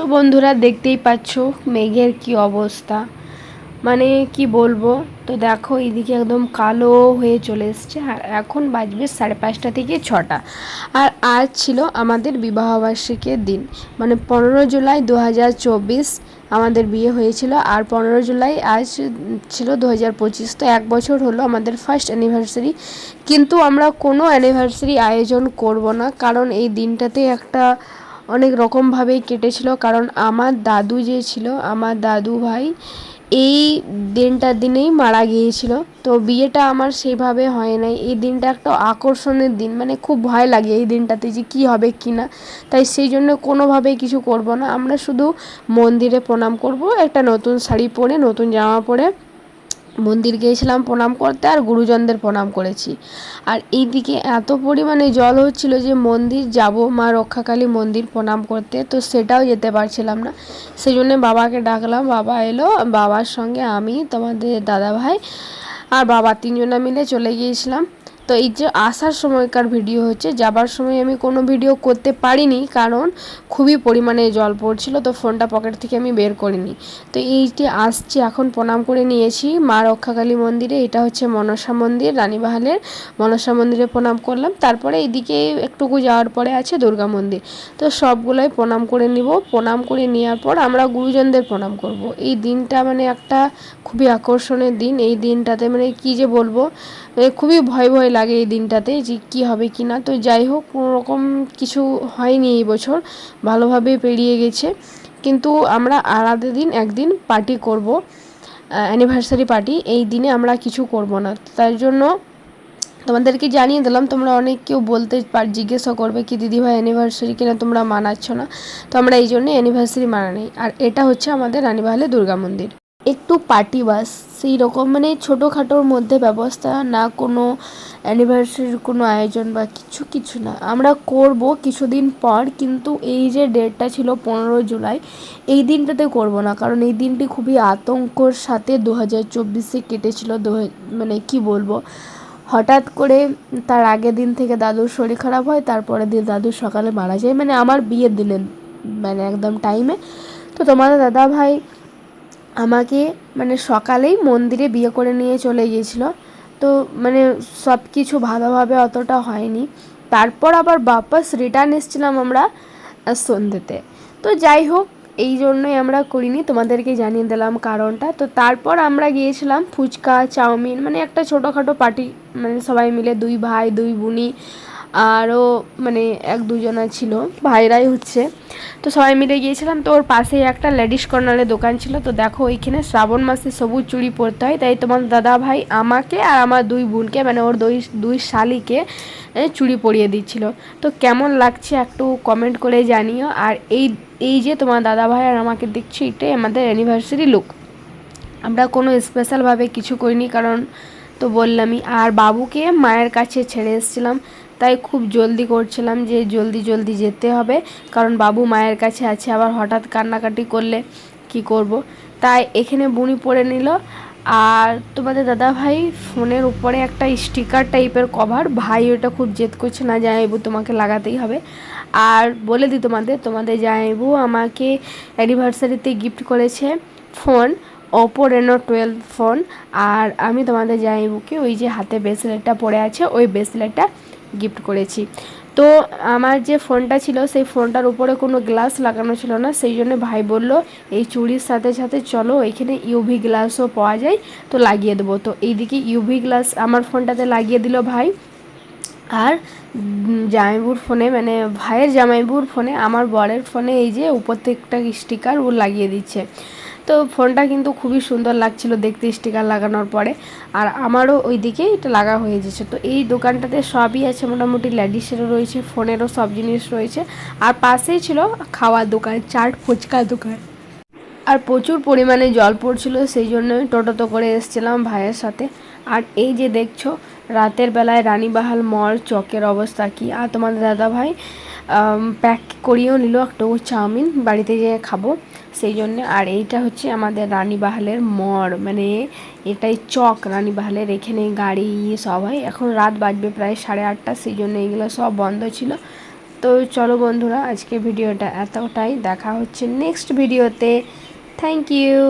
তো বন্ধুরা দেখতেই পাচ্ছ মেঘের কি অবস্থা। মানে কি বলব, তো দেখো এইদিকে একদম কালো হয়ে চলে এসছে আর এখন বাজবে সাড়ে পাঁচটা থেকে ছটা। আর আজ ছিল আমাদের বিবাহবার্ষিকীর দিন। মানে পনেরো জুলাই দু হাজার চব্বিশ আমাদের বিয়ে হয়েছিল আর পনেরো জুলাই আজ ছিল দু হাজার পঁচিশ। তো এক বছর হলো আমাদের ফার্স্ট অ্যানিভার্সারি কিন্তু আমরা কোনো অ্যানিভার্সারি আয়োজন করব না, কারণ এই দিনটাতে একটা অনেক রকমভাবেই কেটেছিল। কারণ আমার দাদু যে ছিল, আমার দাদু ভাই, এই দিনটার দিনেই মারা গিয়েছিল। তো বিয়েটা আমার সেইভাবে হয় নাই। এই দিনটা একটা আকর্ষণের দিন। মানে খুব ভয় লাগে এই দিনটাতে যে কী হবে, কি না। তাই সেই জন্য কোনোভাবেই কিছু করব না। আমরা শুধু মন্দিরে প্রণাম করব। একটা নতুন শাড়ি পরে, নতুন জামা পরে। মন্দির গিয়েছিলাম, প্রণাম করতে আর গুরুজনদের প্রণাম করেছি। আর এইদিকে এত পরিমাণে জল হচ্ছিল যে মন্দির যাব, মা রক্ষাকালী মন্দির প্রণাম করতে, তো সেটাও যেতে পারছিলাম না। সেই জন্য বাবাকে ডাকলাম, বাবা এলো, বাবার সঙ্গে আমি, তোমাদের দাদা ভাই আর বাবা তিনজনা মিলে চলে গিয়েছিলাম। তো এই যে আসার সময়কার ভিডিও হচ্ছে, যাবার সময় আমি কোনো ভিডিও করতে পারিনি কারণ খুবই পরিমাণে জল পড়ছিল, তো ফোনটা পকেট থেকে আমি বের করিনি। তো এইটি আসছি, এখন প্রণাম করে নিয়েছি মা রক্ষাকালী মন্দিরে, এটা হচ্ছে মনসা মন্দির, রানীবাহালের মনসা মন্দিরে প্রণাম করলাম। তারপরে এইদিকে একটুকু যাওয়ার পরে আছে দুর্গা মন্দির। তো সবগুলোই প্রণাম করে নিব। প্রণাম করে নেওয়ার পর আমরা গুরুজনদের প্রণাম করব। এই দিনটা মানে একটা খুবই আকর্ষণের দিন। এই দিনটাতে মানে কি যে বলব খুবই ভয় ভয় এই দিনটাতে যে কী হবে কি না। তো যাই হোক কোনো রকম কিছু হয়নি এই বছর, ভালোভাবে পেরিয়ে গেছে। কিন্তু আমরা আলাদা দিন একদিন পার্টি করব অ্যানিভার্সারি পার্টি এই দিনে আমরা কিছু করব না। তার জন্য তোমাদেরকে জানিয়ে দিলাম, তোমরা অনেক কেউ বলতে পার জিজ্ঞাসা করবে কি দিদিভাই অ্যানিভার্সারি কিনা তোমরা মানাচ্ছ না? তো আমরা এই জন্যই অ্যানিভার্সারি মানা নেই আর এটা হচ্ছে আমাদের রানীবাহালে দুর্গা মন্দির। একটু পার্টি বাস সেই রকম মানে ছোটোখাটোর মধ্যে ব্যবস্থা না, কোনো অ্যানিভার্সারির কোনো আয়োজন বা কিছু কিছু না। আমরা করব কিছুদিন পর, কিন্তু এই যে ডেটটা ছিল পনেরো জুলাই, এই দিনটাতে করব না। কারণ এই দিনটি খুবই আতঙ্কর সাথে দু হাজার চব্বিশে কেটেছিল দু মানে কি বলব? হঠাৎ করে তার আগের দিন থেকে দাদুর শরীর খারাপ হয় তারপরে দিন দাদুর সকালে মারা যায়। মানে আমার বিয়ের দিলেন মানে একদম টাইমে তো তোমাদের দাদা ভাই আমাকে মানে সকালেই মন্দিরে বিয়ে করে নিয়ে চলে গিয়েছিল। তো মানে সব কিছু ভালোভাবে অতটা হয়নি। তারপর আবার বাপাস রিটার্ন এসেছিলাম আমরা সন্ধ্যেতে। তো যাই হোক, এই জন্যই আমরা করিনি তোমাদেরকে জানিয়ে দিলাম কারণটা। তো তারপর আমরা গিয়েছিলাম ফুচকা, চাউমিন মানে একটা ছোটোখাটো পার্টি মানে সবাই মিলে, দুই ভাই, দুই বোনি আরও মানে এক দুজনা ছিল, ভাইরাই হচ্ছে। তো সবাই মিলে গিয়েছিলাম, তো ওর পাশেই একটা লেডিস কর্নারের দোকান ছিল। তো দেখো ওইখানে শ্রাবণ মাসে সবুজ চুড়ি পরতে হয়, তাই তোমার দাদা ভাই আমাকে আর আমার দুই বোনকে মানে ওর দুই দুই শালিকে চুড়ি পরিয়ে দিচ্ছিল। তো কেমন লাগছে একটু কমেন্ট করে জানিও। আর এই এই যে তোমার দাদা ভাই আর আমাকে দেখছি, এটাই আমাদের অ্যানিভার্সারি লুক আমরা কোনো স্পেশালভাবে কিছু করিনি, কারণ তো বললামই, আর বাবুকে মায়ের কাছে ছেড়ে এসেছিলাম, তাই খুব জলদি করছিলাম যে জলদি জলদি যেতে হবে, কারণ বাবু মায়ের কাছে আছে, আবার হঠাৎ কান্নাকাটি করলে কি করব। তাই এখানে বুনি পড়ে নিল, আর তোমাদের দাদা ভাই ফোনের উপরে একটা স্টিকার টাইপের কভার, ভাই ওটা খুব জেদ করছে, না জানাইবু তোমাকে লাগাতেই হবে আর বলে দিই তোমাদের তোমাদের জানাইবু আমাকে অ্যানিভার্সারিতে গিফট করেছে phone Oppo Reno twelve phone আর আমি তোমাদের জানাইবুকে ওই যে হাতে ব্রেসলেটটা পড়ে আছে, ওই ব্রেসলেটটা গিফট করেছি। তো আমার যে ফোনটা ছিল, সেই ফোনটার উপরে কোনো গ্লাস লাগানো ছিল না, সেই জন্য ভাই বলল, এই চুড়ির সাথে সাথে চলো, এখানে ইউভি গ্লাসও পাওয়া যায়, তো লাগিয়ে দেবো। তো এইদিকে ইউভি গ্লাস আমার ফোনটাতে লাগিয়ে দিল ভাই। আর জামাইবুর ফোনে মানে ভাইয়ের জামাইবুর ফোনে আমার বরের ফোনে এই যে উপর থেকে একটা স্টিকার ও লাগিয়ে দিচ্ছে। তো ফোনটা কিন্তু খুবই সুন্দর লাগছিল দেখতে স্টিকার লাগানোর পরে। আর আমারও ওই দিকে এটা লাগা হয়ে যাচ্ছে তো এই দোকানটাতে সবই আছে, মোটামুটি লেডিসেরও রয়েছে, ফোনেরও সব জিনিস রয়েছে। আর পাশেই ছিল খাওয়ার দোকান, চাট ফুচকার দোকান। আর প্রচুর পরিমাণে জল পড়ছিল, সেই জন্যই টোটোতো করে এসেছিলাম ভাইয়ের সাথে। আর এই যে দেখছ রাতের বেলায় রানীবাহাল মল চকের অবস্থা কি? আর তোমাদের দাদা ভাই প্যাক করিয়েও নিল একটু চাউমিন, বাড়িতে যেয়ে খাব। সেই জন্যে আর এইটা হচ্ছে আমাদের রানীবাহালের মর মানে এটাই চক রানীবাহালের, এখানে গাড়ি সব হয়। এখন রাত বাজবে প্রায় সাড়ে আটটা, সেই জন্য এইগুলো সব বন্ধ ছিল। তো চলো বন্ধুরা আজকে ভিডিওটা এতটাই। দেখা হচ্ছে নেক্সট ভিডিওতে থ্যাংক ইউ